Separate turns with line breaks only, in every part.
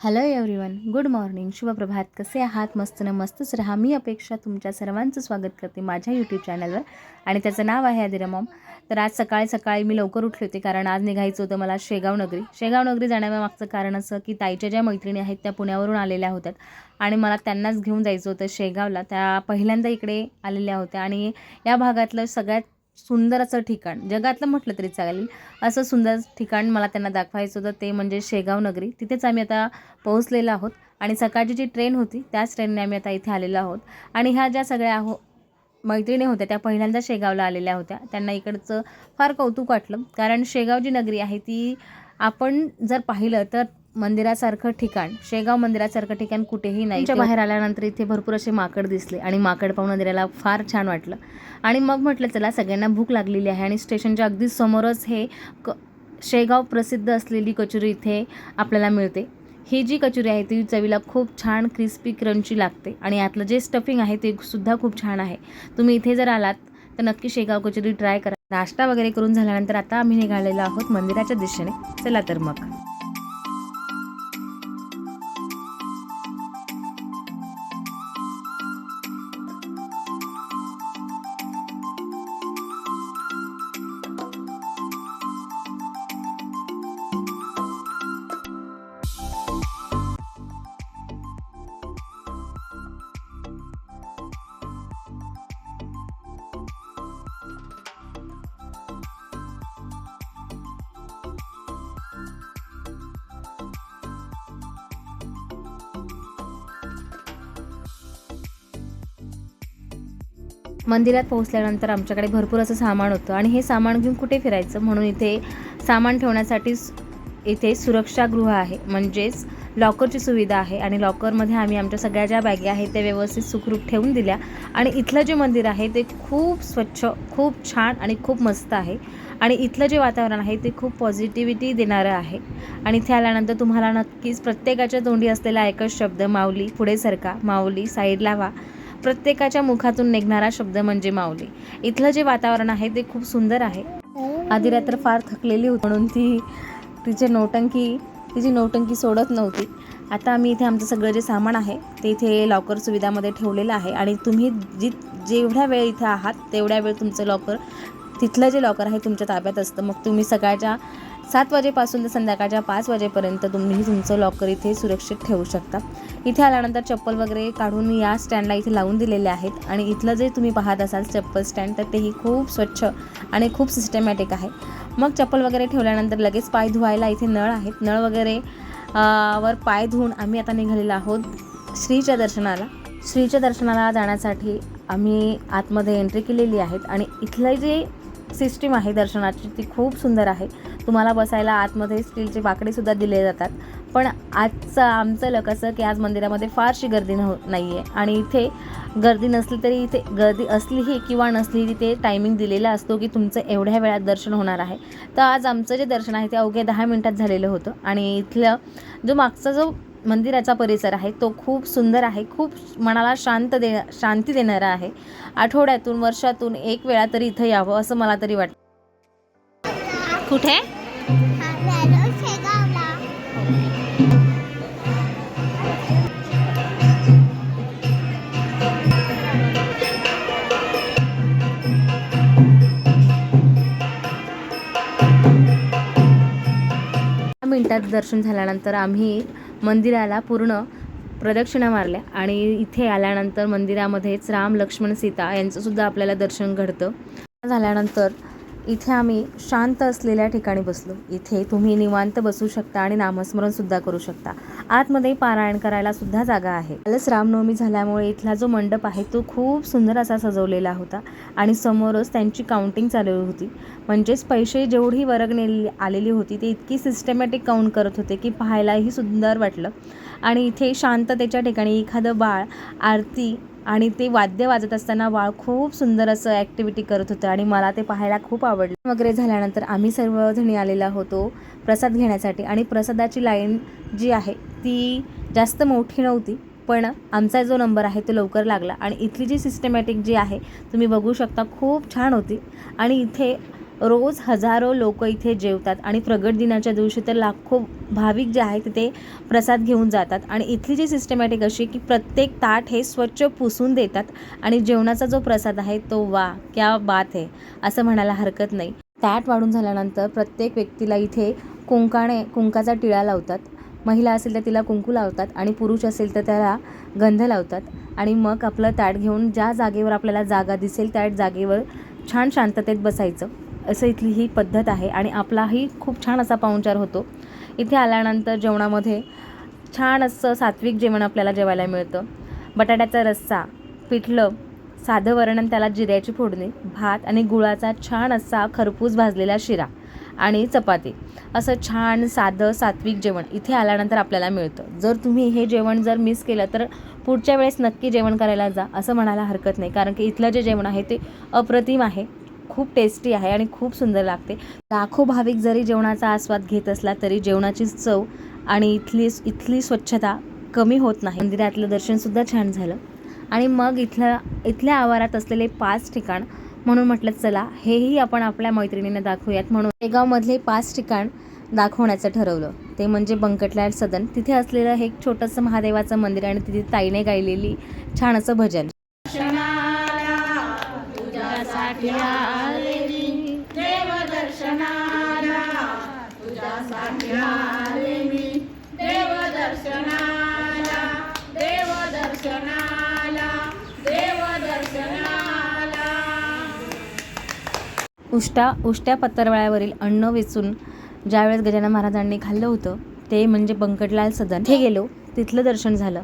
Hello everyone good morning शुभप्रभात. कसे आहात? मस्त ना मस्तच राहा. मी अपेक्षा तुमच्या सर्वांचं स्वागत करते माझ्या यूट्यूब चॅनलवर आणि त्याचं नाव आहे आदिरामॉम तर आज सकाळी सकाळी मी लवकर उठले होते कारण आज निघायचं होतं मला शेगाव नगरी. शेगाव नगरी जाण्यामागचं कारण असं की ताईच्या ज्या मैत्रिणी आहेत त्या पुण्यावरून आलेल्या होत्या. आणि मला त्यांनाच घेऊन जायचं होतं शेगावला. त्या पहिल्यांदा इकडे आलेल्या होत्या. आणि या भागातलं सगळ्यात सुंदर असं ठिकाण जगातलं म्हटलं तरी चालेल. असं सुंदर ठिकाण मला त्यांना दाखवायचं होतं ते म्हणजे शेगाव नगरी. तिथेच आम्ही आता पोहोचलेलो आहोत आणि सकाळची जी ट्रेन होती त्याच ट्रेनने आम्ही आता इथे आलेलो आहोत. आणि ह्या ज्या सगळ्या हो मैत्रिणी होत्या त्या पहिल्यांदा शेगावला आलेल्या होत्या. त्यांना इकडचं फार कौतुक वाटलं कारण शेगाव जी नगरी आहे ती आपण जर पाहिलं तर मंदिरासारखं ठिकाण शेगाव मंदिरासारखं ठिकाण कुठेही नाही. त्याच्या बाहेर आल्यानंतर इथे भरपूर असे माकड दिसले आणि माकड पाहून नदीला फार छान वाटलं. आणि मग म्हटलं चला सगळ्यांना भूक लागलेली आहे आणि स्टेशनच्या अगदी समोरच हे क शेगाव प्रसिद्ध असलेली कचोरी इथे आपल्याला मिळते. ही जी कचोरी आहे ती चवीला खूप छान क्रिस्पी क्रंची लागते आणि यातलं जे स्टफिंग आहे ते सुद्धा खूप छान आहे. तुम्ही इथे जर आलात तर नक्की शेगाव कचोरी ट्राय करा. नाश्ता वगैरे करून झाल्यानंतर आता आम्ही निघालेलो आहोत मंदिराच्या दिशेने. चला तर मग. मंदिरात पोहोचल्यानंतर आमच्याकडे भरपूर असं सामान होतं. आणि हे सामान घेऊन कुठे फिरायचं? म्हणून इथे सामान ठेवण्यासाठी इथे सुरक्षागृह आहे. म्हणजेच लॉकरची सुविधा आहे. आणि लॉकरमध्ये आम्ही आमच्या सगळ्या ज्या बॅगे आहेत त्या व्यवस्थित सुखरूप ठेवून दिल्या. आणि इथलं जे मंदिर आहे ते खूप स्वच्छ खूप छान आणि खूप मस्त आहे. आणि इथलं जे वातावरण आहे ते खूप पॉझिटिव्हिटी देणारं आहे. आणि इथे आल्यानंतर तुम्हाला नक्कीच प्रत्येकाच्या तोंडी असलेला एकच शब्द माऊली पुढे सरका. माऊली साईडला व्हा. प्रत्येकाच्या मुखातून निघणारा शब्द म्हणजे माऊली. इथलं जे वातावरण आहे ते खूप सुंदर आहे. आधी रात्र फार थकलेली होती म्हणून ती तिचे नौटंकी तिची नौटंकी सोडत नव्हती. आता आम्ही इथे आमचं सगळं जे सामान आहे ते इथे लॉकर सुविधामध्ये ठेवलेलं आहे. आणि तुम्ही जी जेवढ्या वेळ इथे आहात तेवढ्या वेळ तुमचं लॉकर तिथलं जे लॉकर आहे तुमच्या ताब्यात असतं. मग तुम्ही सकाळच्या सात वाजेपासून तर संध्याकाळच्या पाच वाजेपर्यंत तुम्ही तुमचं लॉकर इथे सुरक्षित ठेवू शकता. इथे आल्यानंतर चप्पल वगैरे काढून या स्टँडला इथे लावून दिलेले आहेत आणि इथलं जे तुम्ही पाहत असाल चप्पल स्टँड तर तेही खूप स्वच्छ आणि खूप सिस्टमॅटिक आहे. मग चप्पल वगैरे ठेवल्यानंतर लगेच पाय धुवायला इथे नळ आहेत. नळ वगैरे वर पाय धुवून आम्ही आता निघालेलो आहोत श्रीच्या दर्शनाला. श्रीच्या दर्शनाला जाण्यासाठी आम्ही आतमध्ये एंट्री केलेली आहेत आणि इथलं जे सिस्टीम आहे दर्शनाची ती खूप सुंदर आहे. तुम्हाला बसायला आतमध्ये स्टीलचे बाकडेसुद्धा दिले जातात. पण आजचं आमचं लक असं की आज मंदिरामध्ये फारशी गर्दी नव नाही आहे आणि इथे गर्दी नसली तरी इथे गर्दी असलीही किंवा नसली तिथे टायमिंग दिलेला असतो की तुमचं एवढ्या वेळात दर्शन होणार आहे. तर आज आमचं जे दर्शन आहे ते अवघ्या दहा मिनटात झालेलं होतं. आणि इथलं जो मागचा जो मंदिराचा परिसर आहे. तो खूप सुंदर आहे. खूप मनाला शांत दे शांती देणारा आहे. आठवड्यातून वर्षातून एक वेळा तरी इथं यावं असं मला तरी वाटतं. कुठे? दहा दर्शन झाल्यानंतर आम्ही मंदिराला पूर्ण प्रदक्षिणा मारल्या आणि इथे आल्यानंतर मंदिरामध्येच राम लक्ष्मण सीता यांचंसुद्धा आपल्याला दर्शन घडतं. झाल्यानंतर इथे आम्ही शांत असलेल्या ठिकाणी बसलो. इथे तुम्ही निवांत बसू शकता आणि नामस्मरणसुद्धा करू शकता. आतमध्ये पारायण करायला सुद्धा जागा आहे. कालच रामनवमी झाल्यामुळे इथला जो मंडप आहे तो खूप सुंदर असा सजवलेला होता आणि समोरच त्यांची काउंटिंग चालू होती. म्हणजेच पैसे जेवढी वर्गणी आलेली होती ते इतकी सिस्टमॅटिक काउंट करत होते की पाहायलाही सुंदर वाटलं. आणि इथे शांततेच्या ठिकाणी एखादं बाळ आरती आणि ते वाद्य वाजत असताना बाळ खूप सुंदर असं ॲक्टिव्हिटी करत होतं आणि मला ते पाहायला खूप आवडलं. वगैरे झाल्यानंतर आम्ही सर्वजणी आलेला होतो प्रसाद घेण्यासाठी आणि प्रसादाची लाईन जी आहे ती जास्त मोठी नव्हती पण आमचा जो नंबर आहे तो लवकर लागला आणि इथली जी सिस्टमॅटिक जी आहे तुम्ही बघू शकता खूप छान होती. आणि इथे रोज हजारो लोक इथे जेवतात आणि प्रगट दिनाच्या दिवशी तर लाखो भाविक जे आहेत ते प्रसाद घेऊन जातात. आणि इथली जी सिस्टमॅटिक अशी की प्रत्येक ताट हे स्वच्छ पुसून देतात आणि जेवणाचा जो प्रसाद आहे तो वा क्या बात आहे असं म्हणायला हरकत नाही. ताट वाढून झाल्यानंतर प्रत्येक व्यक्तीला इथे कुंकाने कुंकाचा टिळा लावतात. महिला असेल तर तिला कुंकू लावतात आणि पुरुष असेल तर त्याला गंध लावतात. आणि मग आपलं ताट घेऊन ज्या जागेवर आपल्याला जागा दिसेल त्या जागेवर छान शांततेत बसायचं. असं इथली ही पद्धत आहे आणि आपलाही खूप छान असा पाहुणचार होतो. इथे आल्यानंतर जेवणामध्ये छान असं सात्विक जेवण आपल्याला जेवायला मिळतं. बटाट्याचा रस्सा पिठलं साधं वरण त्याला जिऱ्याची फोडणी भात आणि गुळाचा छान असा खरपूस भाजलेला शिरा आणि चपाती. असं छान साधं सात्विक जेवण इथे आल्यानंतर आपल्याला मिळतं. जर तुम्ही हे जेवण जर मिस केलं तर पुढच्या वेळेस नक्की जेवण करायला जा असं म्हणायला हरकत नाही. कारण की इथलं जे जेवण आहे ते अप्रतिम आहे. खूप टेस्टी आहे आणि खूप सुंदर लागते. लाखो भाविक जरी जेवणाचा आस्वाद घेत असला तरी जेवणाची चव आणि इथली इथली स्वच्छता कमी होत नाही. मंदिरातलं दर्शनसुद्धा छान झालं. आणि मग इथल्या इथल्या आवारात असलेले पाच ठिकाण म्हणून म्हटलं चला हेही आपण आपल्या मैत्रिणींना दाखवूयात. म्हणून शेगावमधले पाच ठिकाण दाखवण्याचं ठरवलं. ते म्हणजे बंकटलाल सदन. तिथे असलेलं हे एक छोटंसं महादेवाचं मंदिर आणि तिथे ताईने गायलेली छान असं भजन उष्टा उष्ट्या पत्तरवाळ्यावरील अन्न वेचून ज्यावेळेस गजानन महाराजांनी खाल्लं होतं ते म्हणजे बंकटलाल सदन. हे गेलो तिथलं दर्शन झालं.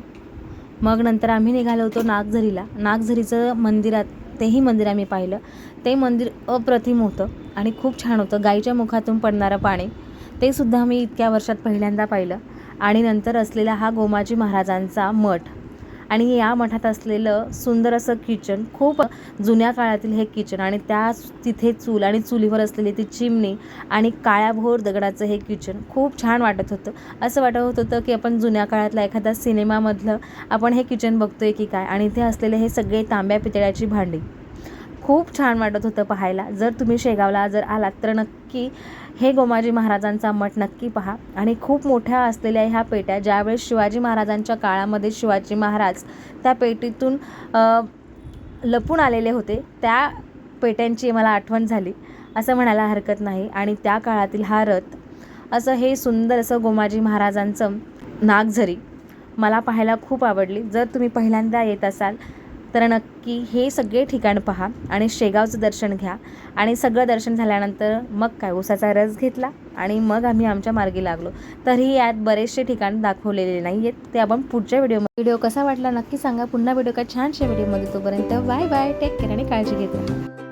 मग नंतर आम्ही निघालो होतो नागझरीला. नागझरीचं मंदिरात तेही मंदिर आम्ही पाहिलं. ते मंदिर अप्रतिम होतं आणि खूप छान होतं. गाईच्या मुखातून पडणारं पाणी ते सुद्धा मी इतक्या वर्षात पहिल्यांदा पाहिलं. आणि नंतर असलेला हा गोमाजी महाराजांचा मठ आणि या मठात असलेलं सुंदर असं किचन खूप जुन्या काळातील हे किचन आणि त्या तिथे चूल आणि चुलीवर असलेली ती चिमणी आणि काळ्याभोर दगडाचं हे किचन खूप छान वाटत होतं. असं वाटत होतं की आपण जुन्या काळातला एखाद्या सिनेमामधलं आपण हे किचन बघतोय की काय आणि इथे असलेले हे सगळे तांब्या पितळ्याची भांडी. खूप छान वाटत होतं पाहायला. जर तुम्ही शेगावला जर आलात तर नक्की हे गोमाजी महाराजांचा मठ नक्की पहा. आणि खूप मोठ्या असलेल्या ह्या पेट्या ज्यावेळेस शिवाजी महाराजांच्या काळामध्ये शिवाजी महाराज त्या पेटीतून लपून आलेले होते त्या पेट्यांची मला आठवण झाली. असं म्हणायला हरकत नाही. आणि त्या काळातील हा रथ असं हे सुंदर असं गोमाजी महाराजांचं नागझरी मला पाहायला खूप आवडली. जर तुम्ही पहिल्यांदा येत असाल तर नक्की हे सगळे ठिकाण पहा आणि शेगावचं दर्शन घ्या. आणि सगळं दर्शन झाल्यानंतर मग काय उसाचा रस घेतला आणि मग आम्ही आमच्या मार्गी लागलो. तरीही यात बरेचसे ठिकाण दाखवलेले नाही आहेत ते आपण पुढच्या व्हिडिओ व्हिडिओ कसा वाटला नक्की सांगा. पुन्हा व्हिडिओ काय छानशा व्हिडिओमध्ये तोपर्यंत बाय बाय. टेक केअर आणि काळजी घेत राहा.